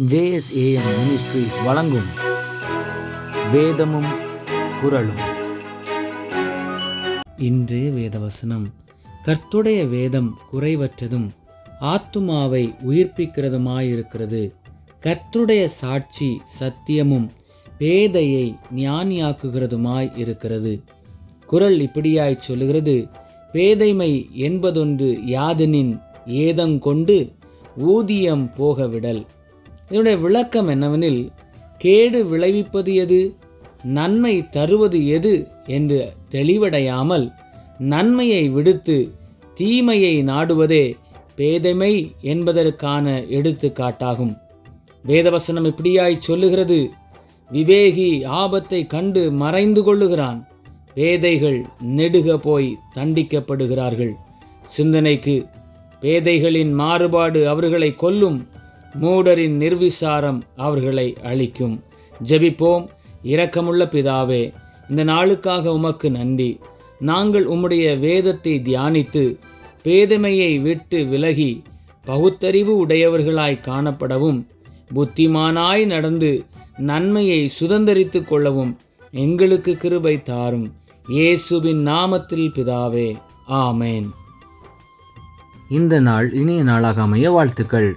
JSAM ministries வழங்கும் வேதமும் குரலும் இன்றைய வேதவசனம். கர்த்துடைய வேதம் குறைவற்றதும் ஆத்துமாவை உயிர்ப்பிக்கிறதுமாயிருக்கிறது. கர்த்துடைய சாட்சி சத்தியமும் பேதையை ஞானியாக்குகிறதுமாய் இருக்கிறது குரல் இப்படியாய் சொல்லுகிறது பேதைமை என்பதொன்று யாதெனின் ஏதங்கொண்டு ஊதியம் போகவிடல். இதனுடைய விளக்கம் என்னவெனில் கேடு விளைவிப்பது எது? நன்மை தருவது எது? என்று தெளிவடையாமல் நன்மையை விடுத்து தீமையை நாடுவதே பேதைமை என்பதற்கான எடுத்துக்காட்டாகும். வேதவசனம் இப்படியாய் சொல்லுகிறது விவேகி ஆபத்தை கண்டு மறைந்து கொள்ளுகிறான். பேதைகள் நெடுக போய் தண்டிக்கப்படுகிறார்கள். சிந்தனைக்கு பேதைகளின் மாறுபாடு அவர்களை கொல்லும். மூடரின் நிர்விசாரம் அவர்களை அழிக்கும். ஜெபிப்போம். இரக்கமுள்ள பிதாவே இந்த நாளுக்காக உமக்கு நன்றி. நாங்கள் உம்முடைய வேதத்தை தியானித்து பேதமையை விட்டு விலகி பகுத்தறிவு உடையவர்களாய் காணப்படவும் புத்திமானாய் நடந்து நன்மையை சுதந்தரித்துக் கொள்ளவும் எங்களுக்கு கிருபை தாரும். இயேசுவின் நாமத்தில் பிதாவே ஆமேன். இந்த நாள் இனிய நாளாக அமைய வாழ்த்துக்கள்.